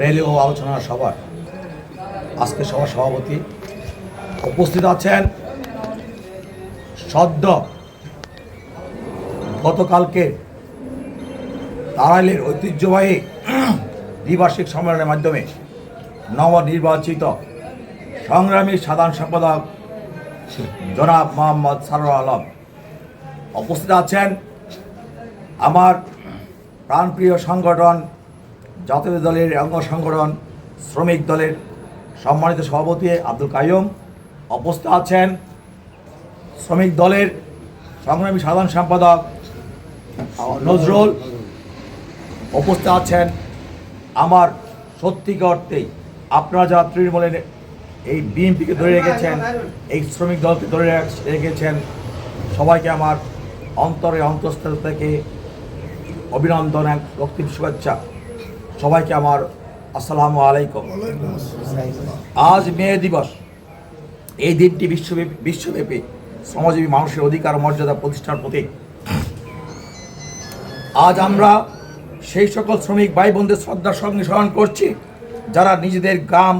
Rally ও আলোচনা সভার। আজকে সভার সভাপতি উপস্থিত আছেন সদ্য গতকালকে তারাইলের ঐতিহ্যবাহী দ্বিবার্ষিক সম্মেলনের মাধ্যমে নবনির্বাচিত সংগ্রামী সাধারণ সম্পাদক জনাব মোহাম্মদ সারোয়ার আলম উপস্থিত আছেন। আমার প্রাণপ্রিয় সংগঠন জাতীয় দলের অঙ্গ সংগঠন, শ্রমিক দলের সম্মানিত সভাপতি আব্দুল কাইম উপস্থিত আছেন। শ্রমিক দলের সংগ্রামী সাধারণ সম্পাদক নজরুল উপস্থিত আছেন। আমার সত্যিকার অর্থেই আপনারা যারা তৃণমূলের এই বিএনপিকে ধরে রেখেছেন, এই শ্রমিক দলকে ধরে রাখ- রেখেছেন, সবাইকে আমার অন্তরে অন্তঃস্থল থেকে অভিনন্দন এক রক্তিম শুভেচ্ছা। সবাইকে আমার আসসালামু আলাইকুম। আজ মে দিবস। এই দিনটি বিশ্বব্যাপী বিশ্বব্যাপী শ্রমজীবী মানুষের অধিকার মর্যাদা প্রতিষ্ঠার প্রতীক। আজ আমরা সেই সকল শ্রমিক ভাই বোনদের শ্রদ্ধার সঙ্গে স্মরণ করছি, যারা নিজেদের গ্রাম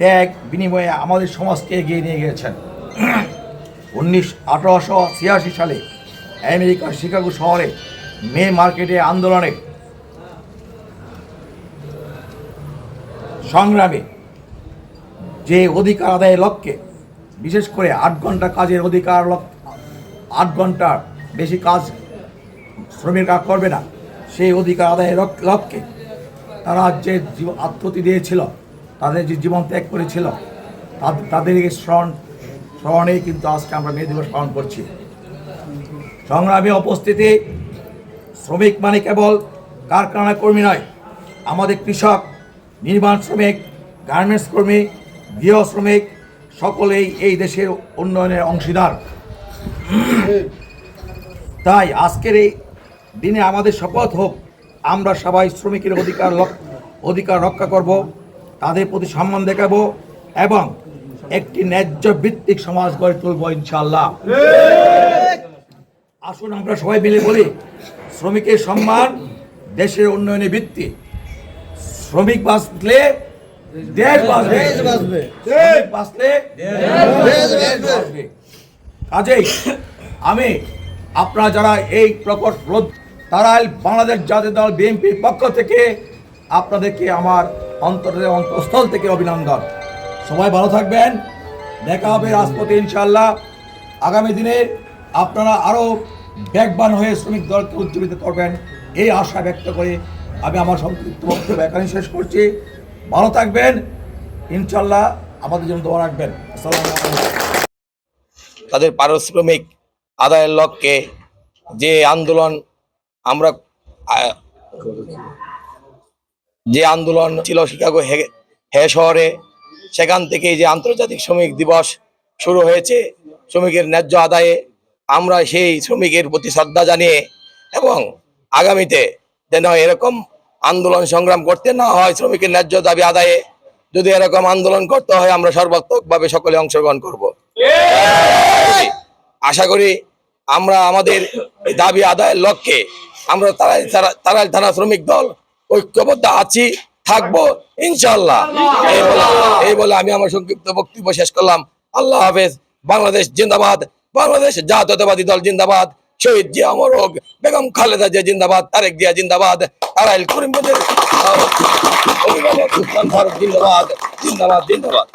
ত্যাগ বিনিময়ে আমাদের সমাজকে এগিয়ে নিয়ে গিয়েছেন। উনিশ আঠারোশো ছিয়াশি সালে আমেরিকার শিকাগো শহরে মে মার্কেটে আন্দোলনে সংগ্রামে যে অধিকার আদায়ের লক্ষ্যে, বিশেষ করে আট ঘণ্টা কাজের অধিকার আট ঘণ্টার বেশি কাজ শ্রমিকরা করবে না, সেই অধিকার আদায়ের লক- লক্ষ্যে তারা যে আত্মতি দিয়েছিল, তাদের যে জীবন ত্যাগ করেছিল, তাদ- তাদের এই স্মরণ, স্মরণেই কিন্তু আজকে আমরা মে দিবস পালন করছি। সংগ্রামে উপস্থিতি শ্রমিক মানে কেবল কারখানা কর্মী নয়, আমাদের কৃষক নির্মাণ শ্রমিক, গার্মেন্টস কর্মী, গৃহ শ্রমিক, সকলেই এই দেশের উন্নয়নের অংশীদার। তাই আজকের এই দিনে আমাদের শপথ হোক, আমরা সবাই শ্রমিকের অধিকার অধিকার রক্ষা করব, তাদের প্রতি সম্মান দেখাবো এবং একটি ন্যায্য ভিত্তিক সমাজ গড়ে তুলব ইনশাল্লাহ আসুন আমরা সবাই মিলে বলি, শ্রমিকের সম্মান দেশের উন্নয়নের ভিত্তি। শ্রমিক বাঁচলে দেশ বাঁচবে। শ্রমিক বাঁচলে কাজেই আমি আপনারা যারা এই প্রকট রোধ তারাই বাংলাদেশ জাতীয় দল বিএনপির পক্ষ থেকে আপনাদেরকে আমার অন্তরের অন্তঃস্থল থেকে অভিনন্দন। সবাই ভালো থাকবেন। দেখা হবে রাজপথে ইনশাল্লাহ আগামী দিনে আপনারা আরও ব্যাগবান হয়ে শ্রমিক দলকে উজ্জীবিত করবেন এই আশা ব্যক্ত করে আমি আমার সংক্ষিপ্ত বক্তব্য এখানে শেষ করছি। ভালো থাকবেন। ইনশাল্লাহ আমাদের জন্য দোয়া রাখবেন। তাদের পারিশ্রমিক আদায়ের লক্ষ্যে যে আন্দোলন আমরা, যে আন্দোলন ছিল শিকাগো হে শহরে, সেখান থেকে যে আন্তর্জাতিক শ্রমিক দিবস শুরু হয়েছে, শ্রমিকের ন্যায্য আদায়ে আমরা সেই শ্রমিকের প্রতি শ্রদ্ধা জানিয়ে এবং আগামীতে যেন এরকম আন্দোলন সংগ্রাম করতে না হয় শ্রমিকের ন্যায্য দাবি আদায়ে। যদি এরকম আন্দোলন করতে হয়, আমরা সর্বাত্মকভাবে সকলে অংশগ্রহণ করব। আশা করি আমরা আমাদের দাবি আদায়ের লক্ষ্যে আমরা তারাই তারাই থানা শ্রমিক দল, ঐক্যবদ্ধ আছি, থাকব ইনশাল্লাহ এই বলে এই বলে আমি আমার সংক্ষিপ্ত বক্তব্য শেষ করলাম। আল্লাহ হাফেজ, বাংলাদেশ জিন্দাবাদ, বাংলাদেশ জাতীয়তাবাদী দল জিন্দাবাদ। শহীদ জিয়া অমরক বেগম খালেদা জিয়া জিন্দাবাদ, তারেক জিয়া জিন্দাবাদ, তারাইল করিমগঞ্জের জিন্দাবাদ জিন্দাবাদ জিন্দাবাদ।